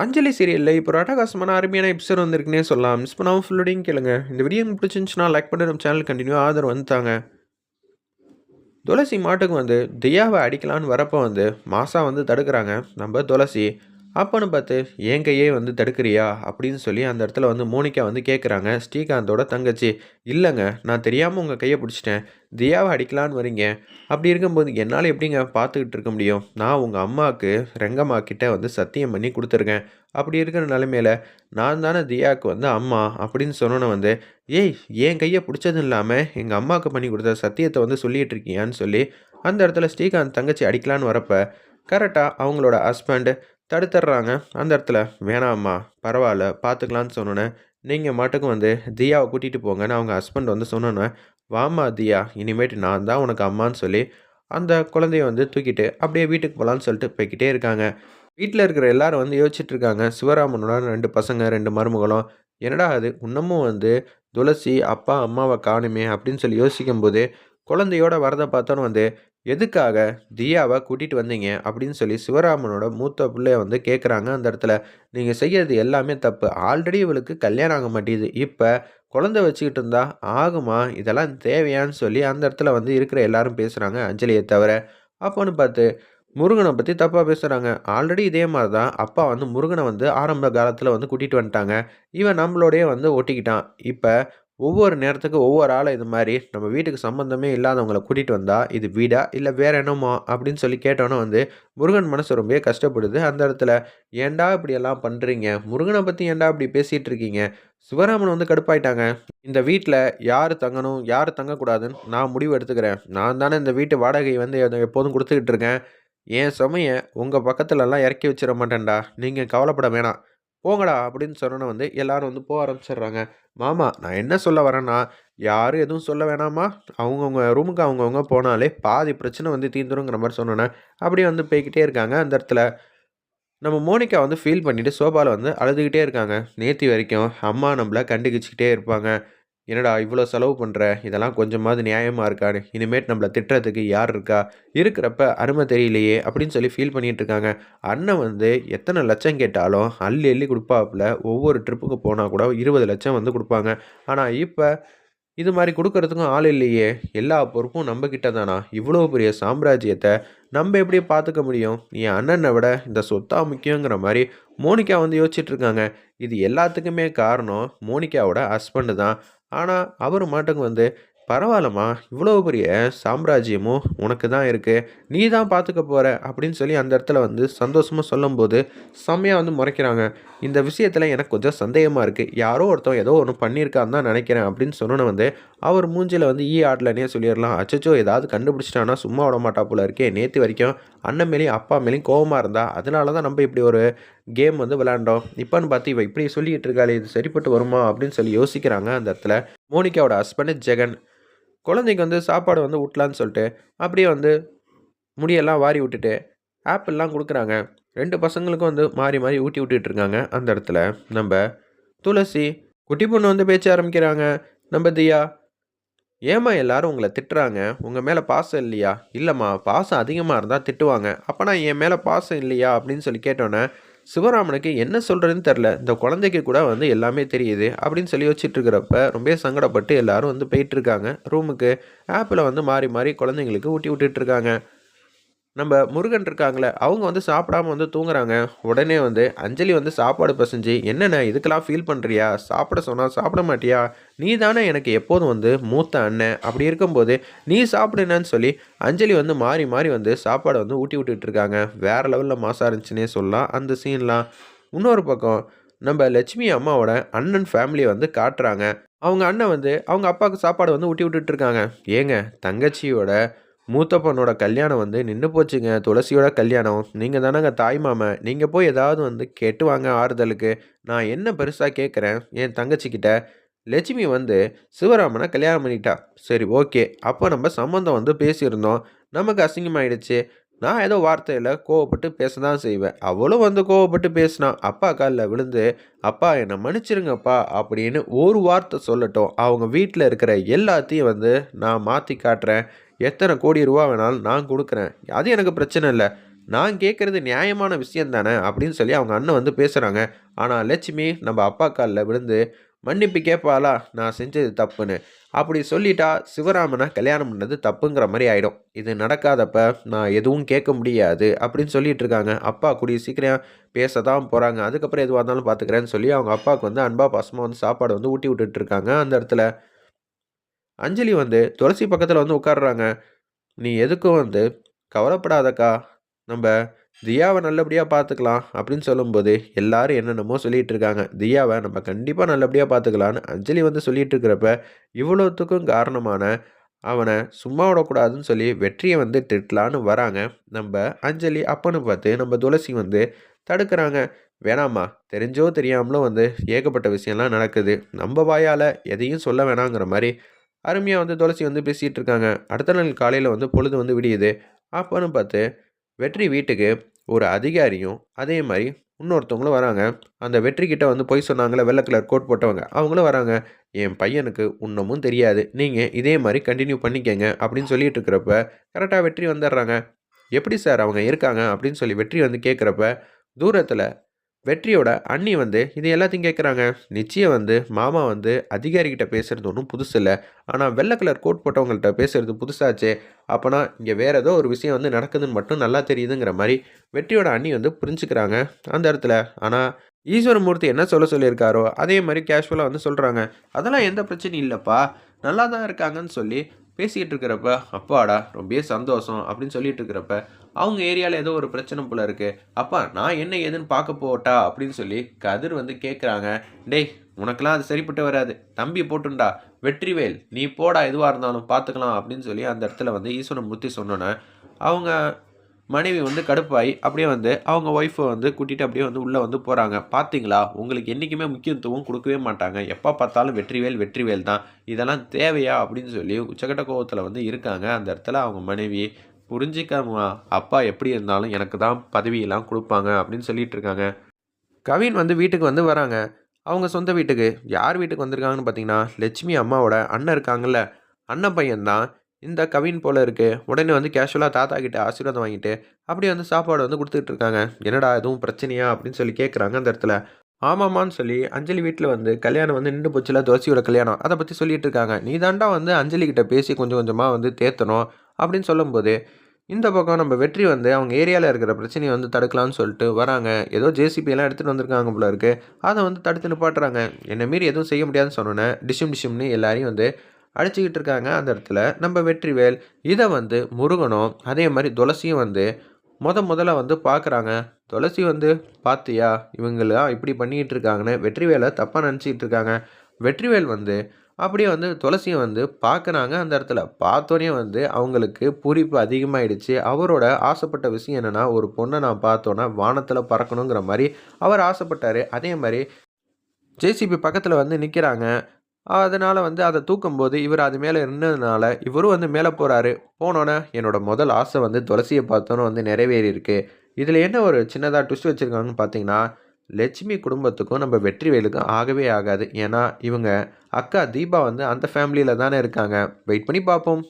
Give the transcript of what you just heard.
அஞ்சலி சீரியலில் இப்போ ஒரு அட்டகாசமான அருமையான எபிசோட் வந்திருக்குன்னே சொல்லலாம். மிஸ் பண்ணாமல் ஃபுல்லோடையும் கேளுங்க. இந்த வீடியோ பிடிச்சிருந்துச்சுன்னா லைக் பண்ணி நம்ம சேனல் கண்டினியூ ஆதரவு வந்துட்டாங்க துளசி மாட்டுக்கு வந்து தியாவை அடிக்கலான்னு வரப்போ வந்து மாசா வந்து தடுக்கிறாங்க. நம்ம துளசி அப்போன்னு பார்த்து என் கையே வந்து தடுக்கிறியா? அப்படின்னு சொல்லி அந்த இடத்துல வந்து மோனிகா வந்து கேட்குறாங்க ஸ்ரீகாந்தோட தங்கச்சி இல்லைங்க நான் தெரியாமல் உங்கள் கையை பிடிச்சிட்டேன். தியாவை அடிக்கலான்னு வரீங்க. அப்படி இருக்கும்போது என்னால் எப்படிங்க பார்த்துக்கிட்டு இருக்க முடியும்? நான் உங்கள் அம்மாவுக்கு ரெங்கம்மா கிட்டே வந்து சத்தியம் பண்ணி கொடுத்துருக்கேன். அப்படி இருக்கிற நிலமையில நான் தானே தியாவுக்கு வந்து அம்மா அப்படின்னு சொன்னோன்னே வந்து ஏய் என் கையை பிடிச்சதும் இல்லாமல் எங்கள் அம்மாவுக்கு பண்ணி கொடுத்த சத்தியத்தை வந்து சொல்லிகிட்டு இருக்கியான்னு சொல்லி அந்த இடத்துல ஸ்ரீகாந்த் தங்கச்சி அடிக்கலான்னு வரப்போ கரெக்டாக அவங்களோட ஹஸ்பண்டு தடுத்துடுறாங்க அந்த இடத்துல வேணாம்மா பரவாயில்ல பார்த்துக்கலான்னு சொன்னோன்னே நீங்கள் மட்டுக்கும் வந்து தியாவை கூட்டிகிட்டு போங்கன்னு அவங்க ஹஸ்பண்ட் வந்து சொன்னோன்னே வாமா தியா இனிமேட்டு நான் தான் உனக்கு அம்மான்னு சொல்லி அந்த குழந்தைய வந்து தூக்கிட்டு அப்படியே வீட்டுக்கு போகலான்னு சொல்லிட்டு போய்கிட்டே இருக்காங்க. வீட்டில் இருக்கிற எல்லாரும் வந்து யோசிச்சுட்டு இருக்காங்க. சிவராமனோட ரெண்டு பசங்க ரெண்டு மருமகளும் என்னடா அது இன்னமும் வந்து துளசி அப்பா அம்மாவை காணுமே? அப்படின்னு சொல்லி யோசிக்கும்போது குழந்தையோட வரதை பார்த்தோன்னு வந்து எதுக்காக தியாவை கூட்டிகிட்டு வந்தீங்க? அப்படின்னு சொல்லி சிவராமனோட மூத்த பிள்ளைய வந்து கேட்குறாங்க அந்த இடத்துல நீங்கள் செய்யறது எல்லாமே தப்பு. ஆல்ரெடி இவளுக்கு கல்யாணம் ஆக மாட்டேங்குது. இப்போ குழந்தை வச்சுக்கிட்டு இருந்தா ஆகுமா? இதெல்லாம் தேவையான்னு சொல்லி அந்த இடத்துல வந்து இருக்கிற எல்லாரும் பேசுகிறாங்க அஞ்சலியை தவிர அப்போன்னு பார்த்து முருகனை பற்றி தப்பாக பேசுகிறாங்க ஆல்ரெடி இதே மாதிரி தான் அப்பா வந்து முருகனை வந்து ஆரம்ப காலத்தில் வந்து கூட்டிகிட்டு வந்துட்டாங்க. இவன் நம்மளோடய வந்து ஒட்டிக்கிட்டான். இப்போ ஒவ்வொரு நேரத்துக்கு ஒவ்வொரு ஆளை இது மாதிரி நம்ம வீட்டுக்கு சம்மந்தமே இல்லாதவங்கள கூட்டிகிட்டு வந்தால் இது வீடா இல்லை வேறு என்னமோ அப்படின்னு சொல்லி கேட்டோன்னே வந்து முருகன் மனசு ரொம்பவே கஷ்டப்படுது. அந்த இடத்துல ஏன்டா இப்படியெல்லாம் பண்ணுறீங்க முருகனை பற்றி ஏன்டா இப்படி பேசிகிட்டு இருக்கீங்க? சிவராமன் வந்து கடுப்பாயிட்டாங்க. இந்த வீட்டில் யார் தங்கணும்? யார் தங்கக்கூடாதுன்னு நான் முடிவு எடுத்துக்கிறேன். நான் தானே இந்த வீட்டு வாடகை வந்து எப்போதும் கொடுத்துக்கிட்டு இருக்கேன். என் சுமைய உங்கள் பக்கத்துலலாம் இறக்கி வச்சிட மாட்டேன்டா. நீங்கள் கவலைப்பட வேணாம். போங்கடா அப்படின்னு சொன்னோன்னே வந்து எல்லாரும் வந்து போக ஆரம்பிச்சிடுறாங்க. மாமா நான் என்ன சொல்ல வரேன்னா யாரும் எதுவும் சொல்ல வேணாமா அவங்கவுங்க ரூமுக்கு அவங்கவுங்க போனாலே பாதி பிரச்சனை வந்து தீந்துருங்கிற மாதிரி சொன்னோன்னே அப்படியே வந்து போய்கிட்டே இருக்காங்க. அந்த இடத்துல நம்ம மோனிகா வந்து ஃபீல் பண்ணிவிட்டு சோபாவில் வந்து அழுதுகிட்டே இருக்காங்க. நேத்தி வரைக்கும் அம்மா நம்மளை கண்டுக்கிச்சிக்கிட்டே இருப்பாங்க. என்னடா இவ்வளோ செலவு பண்ணுற இதெல்லாம் கொஞ்சமாவது நியாயமாக இருக்கான்னு. இனிமேட் நம்மளை திட்டுறதுக்கு யார் இருக்கா? இருக்கிறப்ப அருமை தெரியலையே அப்படின்னு சொல்லி ஃபீல் பண்ணிகிட்டு இருக்காங்க. அண்ணன் வந்து எத்தனை லட்சம் கேட்டாலும் அள்ளி அள்ளி கொடுப்பாப்புல. ஒவ்வொரு ட்ரிப்புக்கு போனால் கூட இருபது லட்சம் வந்து கொடுப்பாங்க. ஆனால் இப்போ இது மாதிரி கொடுக்கறதுக்கும் ஆள் இல்லையே. எல்லா பொறுப்பும் நம்ம கிட்ட தானா? இவ்வளோ பெரிய சாம்ராஜ்யத்தை நம்ம எப்படி பார்த்துக்க முடியும்? என் அண்ணனை விட இந்த சொத்தா முக்கியங்கிற மாதிரி மோனிகா வந்து யோசிச்சுட்டு இருக்காங்க. இது எல்லாத்துக்குமே காரணம் மோனிகாவோட ஹஸ்பண்டு தான். ஆனால் அவர் மாட்டுக்கு வந்து பரவாயில்லம்மா. இவ்வளோ பெரிய சாம்ராஜ்யமும் உனக்கு தான் இருக்குது நீ தான் பார்த்துக்க போகிற அப்படின்னு சொல்லி அந்த இடத்துல வந்து சந்தோஷமாக சொல்லும்போது செம்மையாக வந்து முறைக்கிறாங்க. இந்த விஷயத்தில் எனக்கு கொஞ்சம் சந்தேகமாக இருக்குது யாரோ ஒருத்தன் ஏதோ ஒன்று பண்ணியிருக்கான்னு தான் நினைக்கிறேன் அப்படின்னு சொன்னோன்னு வந்து அவர் மூஞ்சியில் வந்து ஈ ஆடலனே சொல்லிடலாம். அச்சச்சோ ஏதாவது கண்டுபிடிச்சிட்டானா சும்மா விட மாட்டா போல இருக்கே. நேற்று வரைக்கும் அண்ணன் மேலேயும் அப்பா மேலேயும் கோபமாக இருந்தா அதனால தான் நம்ம இப்படி ஒரு கேம் வந்து விளாண்டோம் இப்போன்னு பார்த்து இவ இப்படி சொல்லிட்டு இருக்காளே இது சரிப்பட்டு வருமா அப்படின்னு சொல்லி யோசிக்கிறாங்க அந்த இடத்துல. மோனிகாவோட ஹஸ்பண்ட் ஜெகன். குழந்தைக்கு வந்து சாப்பாடு வந்து ஊட்டலான்னு சொல்லிட்டு அப்படியே வந்து முடியெல்லாம் வாரி விட்டுட்டு ஆப்பிள்லாம் கொடுக்குறாங்க. ரெண்டு பசங்களுக்கும் வந்து மாறி மாறி ஊட்டி விட்டுட்டு இருக்காங்க அந்த இடத்துல. நம்ம துளசி குட்டி பொண்ணு வந்து பேச்ச ஆரம்பிக்கிறாங்க. நம்ம தியா ஏம்மா எல்லாரும் உங்களை திட்டுறாங்க? உங்கள் மேலே பாசம் இல்லையா? இல்லைம்மா பாசம் அதிகமாக இருந்தால் திட்டுவாங்க. அப்போனா என் மேலே பாசம் இல்லையா? அப்படின்னு சொல்லி கேட்டோன்னே சிவராமனுக்கு என்ன சொல்கிறதுன்னு தெரில இந்த குழந்தைக்கு கூட வந்து எல்லாமே தெரியுது அப்படின்னு சொல்லி வச்சுட்டு இருக்கிறப்ப ரொம்ப சங்கடப்பட்டு எல்லாரும் வந்து போயிட்டுருக்காங்க ரூமுக்கு ஆப்பில் வந்து மாறி மாறி குழந்தைங்களுக்கு ஊட்டி விட்டுட்ருக்காங்க. நம்ம முருகன் இருக்காங்களே அவங்க வந்து சாப்பிடாம வந்து தூங்குறாங்க. உடனே வந்து அஞ்சலி வந்து சாப்பாடு பசஞ்சு என்னென்ன இதுக்கெல்லாம் ஃபீல் பண்ணுறியா சாப்பிட சொன்னால் சாப்பிட மாட்டியா? நீ தானே எனக்கு எப்போதும் வந்து மூத்த அண்ணன். அப்படி இருக்கும்போது நீ சாப்பிடுனேன்னு சொல்லி அஞ்சலி வந்து மாறி மாறி வந்து சாப்பாடை வந்து ஊட்டி விட்டுட்டு இருக்காங்க. வேறு லெவலில் மாசா இருந்துச்சுன்னே சொல்லலாம் அந்த சீன்லாம் இன்னொரு பக்கம் நம்ம லட்சுமி அம்மாவோட அண்ணன் ஃபேமிலியை வந்து காட்டுறாங்க. அவங்க அண்ணன் வந்து அவங்க அப்பாவுக்கு சாப்பாடு வந்து ஊட்டி விட்டுட்டு இருக்காங்க. ஏங்க தங்கச்சியோட மூத்த பொண்ணோட கல்யாணம் வந்து நின்று போச்சுங்க. துளசியோட கல்யாணம். நீங்கள் தானேங்க தாய் மாமன் நீங்கள் போய் ஏதாவது வந்து கேட்டு வாங்க ஆறுதலுக்கு. நான் என்ன பெருசாக கேட்குறேன் என் தங்கச்சிக்கிட்ட. லட்சுமி வந்து சிவராமனை கல்யாணம் பண்ணிட்டா. சரி ஓகே. அப்போ நம்ம சம்மந்தம் வந்து பேசியிருந்தோம். நமக்கு அசிங்கமாயிடுச்சு. நான் ஏதோ வார்த்தையில் கோவப்பட்டு பேச தான் செய்வேன். அவளும் வந்து கோவப்பட்டு பேசினா அப்பா காலில் விழுந்து அப்பா என்னை மன்னிச்சிருங்கப்பா அப்படின்னு ஒரு வார்த்தை சொல்லட்டும். அவங்க வீட்டில் இருக்கிற எல்லாத்தையும் வந்து நான் மாற்றி காட்டுறேன். எத்தனை கோடி ரூபா வேணாலும் நான் கொடுக்குறேன். அது எனக்கு பிரச்சனை இல்லை. நான் கேட்குறது நியாயமான விஷயம் தானே அப்படின்னு சொல்லி அவங்க அண்ணன் வந்து பேசுகிறாங்க ஆனால் லட்சுமி நம்ம அப்பா காலில் விழுந்து மன்னிப்பு கேட்பாளா நான் செஞ்சது தப்புன்னு. அப்படி சொல்லிட்டா சிவராமனை கல்யாணம் பண்ணது தப்புங்கிற மாதிரி ஆகிடும் இது நடக்காதப்ப நான் எதுவும் கேட்க முடியாது அப்படின்னு சொல்லிட்டு இருக்காங்க. அப்பா கூடிய சீக்கிரம் பேச தான் போகிறாங்க அதுக்கப்புறம் எதுவாக இருந்தாலும் பார்த்துக்கிறேன்னு சொல்லி அவங்க அப்பாவுக்கு வந்து அன்பா பாசமாக வந்து சாப்பாடு வந்து ஊட்டி விட்டுட்டு இருக்காங்க அந்த இடத்துல. அஞ்சலி வந்து துளசி பக்கத்தில் வந்து உட்காடுறாங்க நீ எதுக்கும் வந்து கவலைப்படாதக்கா. நம்ம தியாவை நல்லபடியாக பார்த்துக்கலாம் அப்படின்னு சொல்லும்போது எல்லாரும் என்னென்னமோ சொல்லிகிட்டு இருக்காங்க. தியாவை நம்ம கண்டிப்பாக நல்லபடியாக பார்த்துக்கலான்னு அஞ்சலி வந்து சொல்லிகிட்டு இருக்கிறப்ப இவ்வளோத்துக்கும் காரணமான அவனை சும்மா விடக்கூடாதுன்னு சொல்லி வெற்றியை வந்து திட்டலான்னு வராங்க. நம்ம அஞ்சலி அப்பன்னு பார்த்து நம்ம துளசி வந்து தடுக்கிறாங்க. வேணாம்மா தெரிஞ்சோ தெரியாமலோ வந்து ஏகப்பட்ட விஷயம்லாம் நடக்குது. நம்ம வாயால் எதையும் சொல்ல வேணாங்கிற மாதிரி அருமையாக வந்து துளசி வந்து பேசிகிட்டு இருக்காங்க. அடுத்த நாள் காலையில் வந்து பொழுது வந்து விடியுது. அப்போன்னு பார்த்து வெற்றி வீட்டுக்கு ஒரு அதிகாரியும் அதே மாதிரி இன்னொருத்தவங்களும் வராங்க. அந்த வெற்றி கிட்ட வந்து போய் சொன்னாங்களே வெள்ளை கலர் கோட் போட்டவங்க அவங்களும் வராங்க. என் பையனுக்கு இன்னமும் தெரியாது. நீங்கள் இதே மாதிரி கண்டினியூ பண்ணிக்கங்க அப்படின்னு சொல்லிட்டு இருக்கிறப்ப கரெக்டாக வெற்றி வந்துடுறாங்க. எப்படி சார் அவங்க இருக்காங்க அப்படின்னு சொல்லி வெற்றி வந்து கேட்குறப்ப தூரத்தில் வெற்றியோட அண்ணி வந்து இது எல்லாத்தையும் கேட்குறாங்க நிச்சயம் வந்து மாமா வந்து அதிகாரிகிட்ட பேசுகிறது ஒன்றும் புதுசு இல்லை. ஆனால் வெள்ளை கலர் கோட் போட்டவங்கள்ட்ட பேசுகிறது புதுசாச்சே. அப்போனா இங்கே வேறு ஏதோ ஒரு விஷயம் வந்து நடக்குதுன்னு மட்டும் நல்லா தெரியுதுங்கிற மாதிரி வெற்றியோட அண்ணி வந்து புரிஞ்சுக்கிறாங்க. அந்த இடத்துல ஆனால் ஈஸ்வரமூர்த்தி என்ன சொல்ல சொல்லியிருக்காரோ அதே மாதிரி கேஷுவலாக வந்து சொல்கிறாங்க அதெல்லாம் எந்த பிரச்சனையும் இல்லைப்பா. நல்லா தான் இருக்காங்கன்னு சொல்லி பேசிக்கிட்டு இருக்கிறப்ப அப்பாடா ரொம்பவே சந்தோஷம் அப்படின்னு சொல்லிட்டு இருக்கிறப்ப அவங்க ஏரியாவில் ஏதோ ஒரு பிரச்சனை போல இருக்கு. அப்பா நான் என்ன ஏதுன்னு பார்க்க போட்டா? அப்படின்னு சொல்லி கதிர் வந்து கேட்குறாங்க டேய் உனக்கெல்லாம் அது சரிப்பட்டு வராது. தம்பி போட்டுண்டா. வெற்றிவேல் நீ போடா எதுவாக இருந்தாலும் பார்த்துக்கலாம் அப்படின்னு சொல்லி அந்த இடத்துல வந்து ஈஸ்வரன் முத்தி சொன்னோன்னே அவங்க மனைவி வந்து கடுப்பாகி அப்படியே வந்து அவங்க ஒய்ஃபை வந்து கூட்டிகிட்டு அப்படியே வந்து உள்ளே வந்து போகிறாங்க பார்த்தீங்களா உங்களுக்கு என்றைக்குமே முக்கியத்துவம் கொடுக்கவே மாட்டாங்க. எப்போ பார்த்தாலும் வெற்றிவேல் வெற்றிவேல் தான். இதெல்லாம் தேவையா? அப்படின்னு சொல்லி உச்சகட்ட கோபத்தில் வந்து இருக்காங்க. அந்த இடத்துல அவங்க மனைவி புரிஞ்சிக்காமா அப்பா எப்படி இருந்தாலும் எனக்கு தான் பதவியெல்லாம் கொடுப்பாங்க அப்படின்னு சொல்லிட்டு இருக்காங்க. கவின் வந்து வீட்டுக்கு வந்து வராங்க. அவங்க சொந்த வீட்டுக்கு. யார் வீட்டுக்கு வந்திருக்காங்கன்னு பார்த்தீங்கன்னா லட்சுமி அம்மாவோட அண்ணன் இருக்காங்கல்ல. அண்ணன் பையன்தான் இந்த கவின் போல் இருக்குது உடனே வந்து கேஷுவலாக தாத்தா கிட்டே ஆசீர்வாதம் வாங்கிட்டு அப்படியே வந்து சாப்பாடு வந்து கொடுத்துட்டு இருக்காங்க. என்னடா எதுவும் பிரச்சனையா? அப்படின்னு சொல்லி கேட்குறாங்க அந்த இடத்துல. ஆமாம்மான்னு சொல்லி அஞ்சலி வீட்டில் வந்து கல்யாணம் வந்து நின்று போச்சுல துளசியோட கல்யாணம். அதை பற்றி சொல்லிட்டு இருக்காங்க. நீ தாண்டா வந்து அஞ்சலி கிட்ட பேசி கொஞ்சம் கொஞ்சமாக வந்து தேத்தணும். அப்படின்னு சொல்லும்போது இந்த பக்கம் நம்ம வெற்றி வந்து அவங்க ஏரியாவில் இருக்கிற பிரச்சனையை வந்து தடுக்கலாம்னு சொல்லிட்டு வராங்க. ஏதோ ஜேசிபியெல்லாம் எடுத்துகிட்டு வந்திருக்காங்க போல இருக்குது அதை வந்து தடுத்து நிப்பாட்டுறாங்க. என்னை மீறி எதுவும் செய்ய முடியாதுன்னு சொன்னோன்னே டிஷிம் டிஷிம்னு எல்லாரையும் வந்து அடிச்சுக்கிட்டு இருக்காங்க அந்த இடத்துல. நம்ம வெற்றிவேல் இதை வந்து முருகனும் அதே மாதிரி துளசியும் வந்து முத முதல்ல வந்து பார்க்குறாங்க துளசி வந்து பார்த்தியா இவங்களாம் இப்படி பண்ணிக்கிட்டு இருக்காங்கன்னு வெற்றிவேலை தப்பாக நினச்சிக்கிட்டு இருக்காங்க. வெற்றிவேல் வந்து அப்படியே வந்து துளசியை வந்து பார்க்குறாங்க அந்த இடத்துல. பார்த்தோன்னே வந்து அவங்களுக்கு பூரிப்பு அதிகமாகிடுச்சு அவரோட ஆசைப்பட்ட விஷயம் என்னென்னா ஒரு பொண்ணை நான் பார்த்தோன்னா வானத்தில் பறக்கணுங்கிற மாதிரி அவர் ஆசைப்பட்டார். அதே மாதிரி ஜேசிபி பக்கத்தில் வந்து நிற்கிறாங்க அதனால் வந்து அதை தூக்கும்போது இவர் அது மேலே இருந்ததுனால இவரும் வந்து மேலே போகிறாரு போனோன்னே என்னோட முதல் ஆசை வந்து துளசியை பார்த்தோன்னு வந்து நிறைவேறியிருக்கு. இதில் என்ன ஒரு சின்னதாக ட்விஸ்ட் வச்சுருக்காங்கன்னு பார்த்தீங்கன்னா லட்சுமி குடும்பத்துக்கும் நம்ம வெற்றி வேலுக்கும் ஆகவே ஆகாது. ஏன்னா இவங்க அக்கா தீபா வந்து அந்த ஃபேமிலியில் தானே இருக்காங்க. வெயிட் பண்ணி பார்ப்போம்.